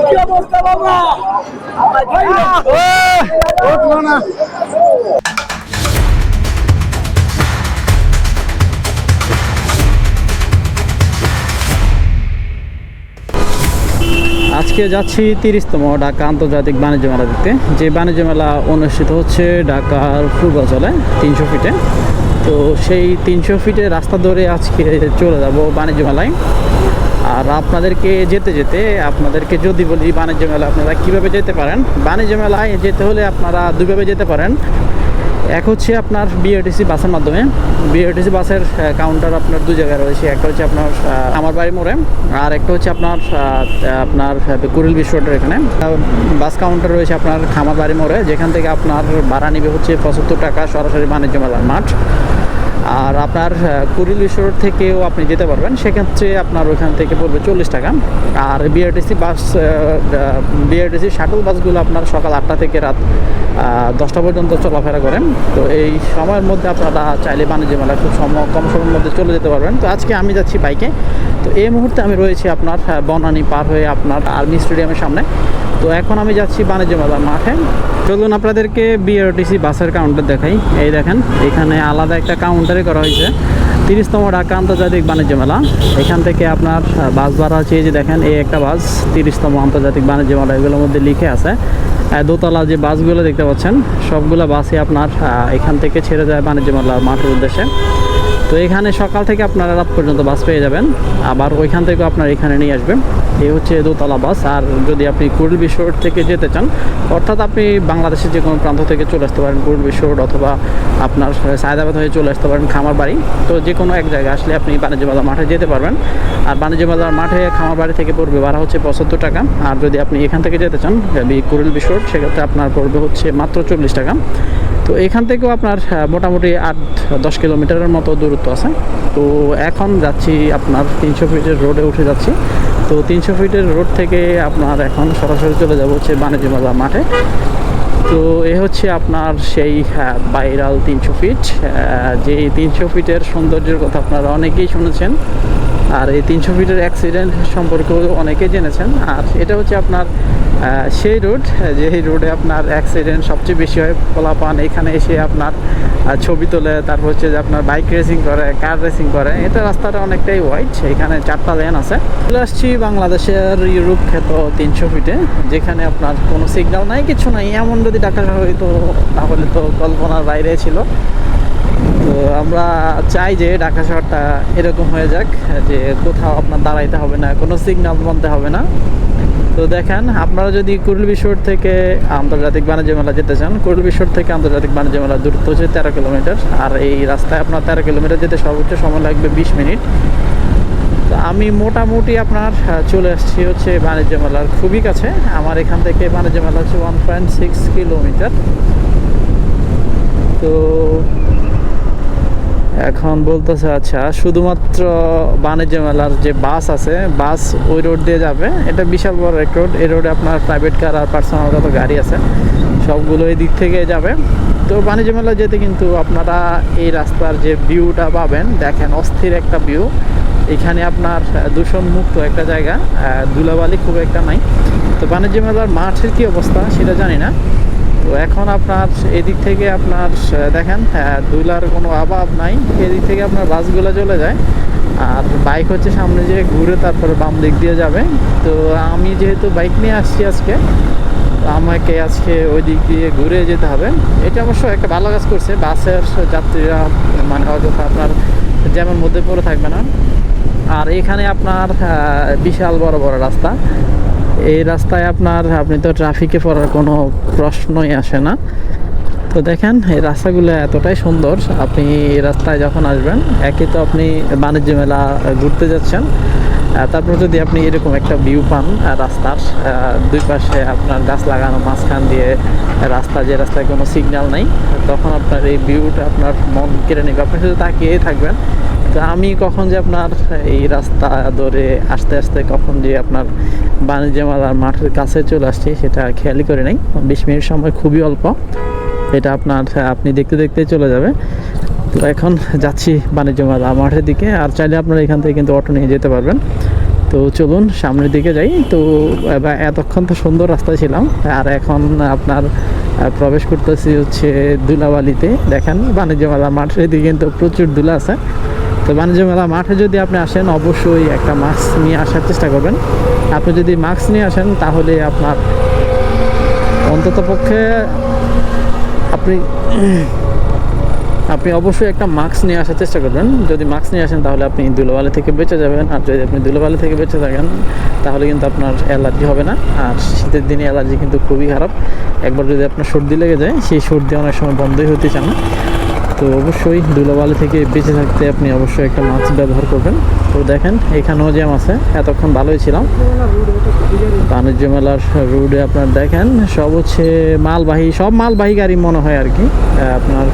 কি অবস্থা বাবা উঠল না আজকে যাচ্ছি তিরিশতম ঢাকা আন্তর্জাতিক বাণিজ্য মেলা দেখতে। যে বাণিজ্য মেলা অনুষ্ঠিত হচ্ছে ঢাকার পূর্বাচলে তিনশো ফিটে। তো সেই তিনশো ফিটে রাস্তা ধরে আজকে চলে যাব বাণিজ্য মেলায়। আর আপনাদেরকে যেতে যেতে, আপনাদেরকে যদি বলি বাণিজ্য মেলা, আপনারা কীভাবে যেতে পারেন? বাণিজ্য মেলায় যেতে হলে আপনারা দুইভাবে যেতে পারেন। এক হচ্ছে আপনার বিআরটিসি বাসের মাধ্যমে। বিআরটিসি বাসের কাউন্টার আপনার দু জায়গায় রয়েছে। একটা হচ্ছে আপনার আমার বাড়ি মোড়ে, আর একটা হচ্ছে আপনার আপনার কুড়িল বিশ্ব রোডের এখানে। বাস কাউন্টার রয়েছে আপনার খামার বাড়ি মোড়ে, যেখান থেকে আপনার ভাড়া নিবে হচ্ছে পঁচাত্তর টাকা সরাসরি বাণিজ্য মেলার মাঠ। আর আপনার বিশ্ব থেকেও আপনি যেতে পারবেন, সেক্ষেত্রে আপনার ওইখান থেকে পড়বে চল্লিশ টাকা। আর বিআরটিসি বাস বিআরটিসি শাটল বাসগুলো আপনার সকাল আটটা থেকে রাত দশটা পর্যন্ত চলাফেরা করেন। তো এই সময়ের মধ্যে আপনারা চাইলে বাণিজ্য মেলায় খুব সম, কম সময়ের মধ্যে চলে যেতে পারবেন। তো আজকে আমি যাচ্ছি বাইকে। তো এই মুহূর্তে আমি রয়েছি আপনার বনানী পার হয়ে আপনার আর্মি স্টেডিয়ামের সামনে। তো এখন আমি যাচ্ছি বাণিজ্য মেলার মাঠে। চলুন আপনাদেরকে বিআরটিসি বাসের কাউন্টার দেখাই। এই দেখেন, এখানে আলাদা একটা কাউন্টারে করা হয়েছে। তিরিশতম ঢাকা আন্তর্জাতিক বাণিজ্য মেলা। এখান থেকে আপনার বাস ভাড়া হচ্ছে যে দেখেন, এই একটা বাস, তিরিশতম আন্তর্জাতিক বাণিজ্য মেলা, এগুলোর মধ্যে লিখে আছে। দোতলা যে বাসগুলো দেখতে পাচ্ছেন, সবগুলো বাসই আপনার এখান থেকে ছেড়ে যায় বাণিজ্য মেলা মাঠের উদ্দেশ্যে। তো এখানে সকাল থেকে আপনারা রাত পর্যন্ত বাস পেয়ে যাবেন। আবার ওইখান থেকে আপনার এখানে নিয়ে আসবেন। এই হচ্ছে দোতলা বাস। আর যদি আপনি কুড়িল বিশ্ব রোড থেকে যেতে চান, অর্থাৎ আপনি বাংলাদেশের যে কোনো প্রান্ত থেকে চলে আসতে পারেন কুড়িল বিশ্ব রোড অথবা আপনার সায়দাবাদ হয়ে চলে আসতে পারেন খামার বাড়ি তো যে কোনো এক জায়গায় আসলে আপনি বাণিজ্য মেলা মাঠে যেতে পারবেন। আর বাণিজ্য মেলার মাঠে খামার বাড়ি থেকে পড়বে ভাড়া হচ্ছে পঁচাত্তর টাকা। আর যদি আপনি এখান থেকে যেতে চান এই কুড়িল বিশ্ব রোড সেক্ষেত্রে আপনার পড়বে হচ্ছে মাত্র চল্লিশ টাকা। তো এখান থেকেও আপনার মোটামুটি আট, দশ কিলোমিটারের মতো দূরত্ব আছে। তো এখন যাচ্ছি আপনার তিনশো ফিটের রোডে উঠে যাচ্ছি। তো তিনশো ফিটের রোড থেকে আপনার এখন সরাসরি চলে যাব হচ্ছে বাণিজ্য মেলা মাঠে। তো এ হচ্ছে আপনার সেই বাইরাল তিনশো ফিট। যে তিনশো ফিটের সৌন্দর্যের কথা আপনারা অনেকেই শুনেছেন। আর এই তিনশো ফিটের অ্যাক্সিডেন্ট সম্পর্কেও অনেকেই জেনেছেন। আর এটা হচ্ছে আপনার সেই রুট যে রোডে আপনার অ্যাক্সিডেন্ট সবচেয়ে বেশি হয় পোলাপান, এখানে এসে আপনার ছবি তোলে, তারপর হচ্ছে যে আপনার বাইক রেসিং করে কার রেসিং করে। এটা রাস্তাটা অনেকটাই হোয়াইট এখানে চারটা লেন আছে। চলে আসছি বাংলাদেশের ইউরোপ খ্যাত তিনশো ফিটে যেখানে আপনার কোনো সিগন্যাল নাই, কিছু নাই। এমন যদি ডাকা হইতো, তাহলে তো কল্পনার বাইরে ছিল। তো আমরা চাই যে ঢাকা শহরটা এরকম হয়ে যাক, যে কোথাও আপনার দাঁড়াইতে হবে না, কোনো সিগন্যাল মানতে হবে না। তো দেখেন, আপনারা যদি কুরুল বিশ্বর থেকে আন্তর্জাতিক বাণিজ্য মেলা যেতে চান, কুরুল বিশ্বর থেকে আন্তর্জাতিক বাণিজ্য মেলা দূরত্ব হচ্ছে তেরো কিলোমিটার, আর এই রাস্তায় আপনার তেরো কিলোমিটার যেতে সর্বোচ্চ সময় লাগবে বিশ মিনিট। তো আমি মোটামুটি আপনার চলে আসছি হচ্ছে বাণিজ্য মেলার খুবই কাছে। আমার এখান থেকে বাণিজ্য মেলা হচ্ছে ওয়ান পয়েন্ট সিক্স কিলোমিটার। তো এখন বলতেছে আচ্ছা শুধুমাত্র বাণিজ্য মেলার যে বাস আছে বাস ওই রোড দিয়ে যাবে। এটা বিশাল বড় এক রোড এই রোডে আপনার প্রাইভেট কার আর পার্সোনাল কত গাড়ি আছে সবগুলো এই দিক থেকে যাবে। তো বাণিজ্য মেলা যেতে কিন্তু আপনারা এই রাস্তার যে ভিউটা পাবেন দেখেন অস্থির একটা ভিউ এখানে আপনার আহ, দূষণ মুক্ত একটা জায়গা আহ, ধুলাবালি খুব একটা নাই। তো বাণিজ্য মেলার মাঠের কী অবস্থা সেটা জানি না। তো এখন আপনার এদিক থেকে আপনার দেখেন হ্যাঁ, ধুলার কোনো অভাব নাই। এদিক থেকে আপনার বাসগুলো চলে যায়। আর বাইক হচ্ছে সামনে যে ঘুরে তারপরে বাম দিক দিয়ে যাবে। তো আমি যেহেতু বাইক নিয়ে আসছি আজকে আমাকে আজকে ওই দিক দিয়ে ঘুরে যেতে হবে। এটা অবশ্য একটা ভালো কাজ করছে। বাসের যাত্রীরা মানে অযথা আপনার জ্যামের মধ্যে পড়ে থাকবে না। আর এখানে আপনার বিশাল বড় বড় রাস্তা। এই রাস্তায় আপনার, আপনি তো ট্রাফিকে পড়ার কোনো প্রশ্নই আসে না। তো দেখেন, এই রাস্তাগুলো এতটাই সুন্দর, আপনি এই রাস্তায় যখন আসবেন, একই তো আপনি বাণিজ্য মেলা ঘুরতে যাচ্ছেন তারপর যদি আপনি এরকম একটা ভিউ পান রাস্তার দুই পাশে আপনার গাছ লাগানো, মাঝখান দিয়ে রাস্তা, যে রাস্তায় কোনো সিগন্যাল নেই, তখন আপনার এই ভিউটা আপনার মন কেড়ে নেবে। আপনি শুধু তাকিয়েই থাকবেন। তো আমি কখন যে আপনার এই রাস্তা ধরে আস্তে আস্তে, কখন যে আপনার বাণিজ্য মেলার মাঠের কাছে চলে আসছি, সেটা খেয়ালই করে নাই। বিশ মিনিট সময় খুবই অল্প। এটা আপনার, আপনি দেখতে দেখতে চলে যাবে। তো এখন যাচ্ছি বাণিজ্য মেলা মাঠের দিকে, আর চাইলে আপনারা এখান থেকে কিন্তু অটো নিয়ে যেতে পারবেন। তো চলুন সামনের দিকে যাই। তো এতক্ষণ তো সুন্দর রাস্তায় ছিলাম, আর এখন আপনার প্রবেশ করতেছি হচ্ছে দুলাবালিতে। দেখেন বাণিজ্য মেলা মাঠের দিকে কিন্তু প্রচুর দুলা আছে। তো বাণিজ্য মেলা মাঠে যদি আপনি আসেন, অবশ্যই একটা মাস্ক নিয়ে আসার চেষ্টা করবেন। আপনি যদি মাস্ক নিয়ে আসেন, তাহলে আপনার অন্তত পক্ষে আপনি আপনি অবশ্যই একটা মাস্ক নিয়ে আসার চেষ্টা করবেন। যদি মাস্ক নিয়ে আসেন, তাহলে আপনি ধুলোবালি থেকে বেঁচে যাবেন। আর যদি আপনি ধুলোবালি থেকে বেঁচে থাকেন, তাহলে কিন্তু আপনার অ্যালার্জি হবে না। আর শীতের দিনে অ্যালার্জি কিন্তু খুবই খারাপ। একবার যদি আপনার সর্দি লেগে যায়, সেই সর্দি অনেক সময় বন্ধই হতে চান না। তো অবশ্যই ধুলোবালি থেকে বেঁচে থাকতে আপনি অবশ্যই একটা মাস্ক ব্যবহার করবেন। তো দেখেন, এখানেও জ্যাম আছে, এতক্ষণ ভালোই ছিলাম। বাণিজ্য মেলার রোডে আপনার দেখেন, সব হচ্ছে মালবাহী, সব মালবাহী গাড়ি মনে হয় আর কি। আপনার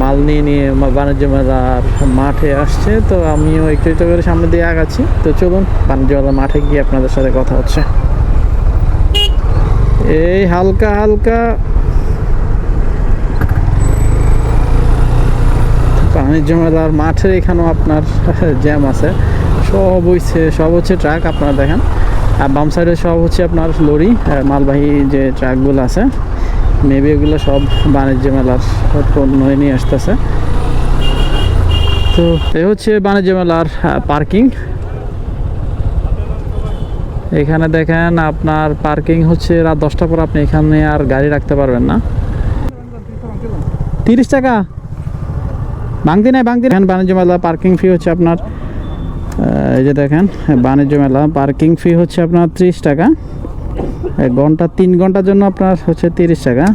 মাল নিয়ে নিয়ে বাণিজ্য মেলার মাঠে আসছে, তো আমিও একটু একটু করে সামনে দিয়ে আগাচ্ছি। তো চলুন, বাণিজ্য মেলার মাঠে গিয়ে আপনাদের সাথে কথা হচ্ছে। এই হালকা হালকা। বাণিজ্য মেলার মাঠের এখানেও আপনার জ্যাম আছে। সব হচ্ছে সব হচ্ছে ট্রাক আপনারা দেখেন। আর বাম সাইডে সব হচ্ছে আপনার লরি মালবাহী যে ট্রাকগুলো আছে মেবি এগুলো সব বাণিজ্য মেলার পণ্য নিয়ে আসতেছে। তো এ হচ্ছে বাণিজ্য মেলার পার্কিং এখানে দেখেন আপনার পার্কিং হচ্ছে রাত দশটা পর আপনি এখানে আর গাড়ি রাখতে পারবেন না। তিরিশ টাকা? বাংতি নাই বাংতি এখানে বাণিজ্য মেলা পার্কিং ফি হচ্ছে আপনার এই যে দেখেন বাণিজ্য মেলা পার্কিং ফি হচ্ছে আপনার ত্রিশ টাকা। ঘণ্টা, তিন ঘণ্টার জন্য আপনার হচ্ছে তিরিশ টাকা।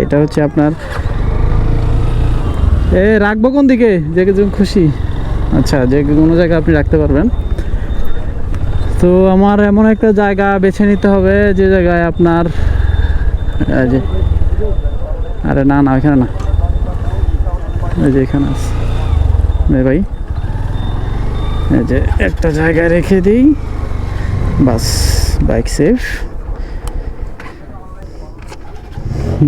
এটা হচ্ছে আপনার, এ, রাখব কোন দিকে? যে যেরকম খুশি। আচ্ছা যে কোনো জায়গায় আপনি রাখতে পারবেন। তো আমার এমন একটা জায়গা বেছে নিতে হবে, যে জায়গায় আপনার যে, আরে না না এখানে না। এই যে এখানে আছে। ভাই, এই যে একটা জায়গায় রেখে দিই। বাস বাইক সেফ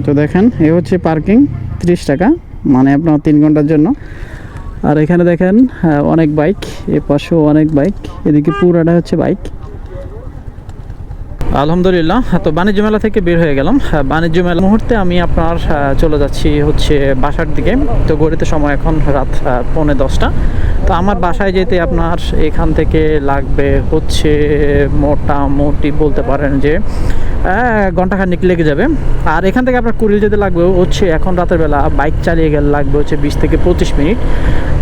তো দেখেন, এ হচ্ছে পার্কিং ত্রিশ টাকা মানে আপনার তিন ঘণ্টার জন্য। আর এখানে দেখেন অনেক বাইক এ পাশেও অনেক বাইক এদিকে পুরাটা হচ্ছে বাইক আলহামদুলিল্লাহ, তো বাণিজ্য মেলা থেকে বের হয়ে গেলাম। বাণিজ্য মেলা মুহূর্তে আমি আপনার চলে যাচ্ছি হচ্ছে বাসার দিকে। তো গড়িতে সময় এখন রাত পৌনে দশটা। তো আমার বাসায় যেতে আপনার এখান থেকে লাগবে হচ্ছে মোটামুটি বলতে পারেন যে ঘন্টাখানিক লেগে যাবে। আর এখান থেকে আপনার কুড়িল যেতে লাগবে হচ্ছে এখন রাতের বেলা, বাইক চালিয়ে গেলে লাগবে হচ্ছে বিশ থেকে পঁচিশ মিনিট।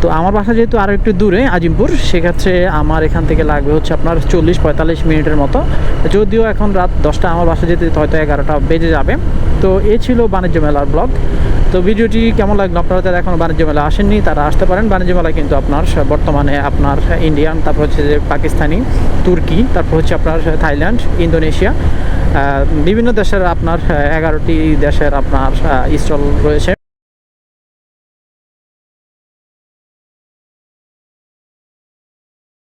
তো আমার বাসা যেহেতু আরও একটু দূরে, আজিমপুর, সেক্ষেত্রে আমার এখান থেকে লাগবে হচ্ছে আপনার চল্লিশ পঁয়তাল্লিশ মিনিটের মতো। যদিও এখন রাত দশটা, আমার বাসা যেতে হয়তো এগারোটা বেজে যাবে। তো এ ছিল বাণিজ্য মেলার ব্লগ। তো ভিডিওটি কেমন লাগল আপনারা যারা এখনও বাণিজ্য মেলা আসেননি, তারা আসতে পারেন। বাণিজ্য মেলা কিন্তু আপনার বর্তমানে আপনার ইন্ডিয়ান, তারপর হচ্ছে যে পাকিস্তানি, তুর্কি, তারপর হচ্ছে আপনার থাইল্যান্ড, ইন্দোনেশিয়া বিভিন্ন দেশের আপনার এগারোটি দেশের আপনার স্টল রয়েছে।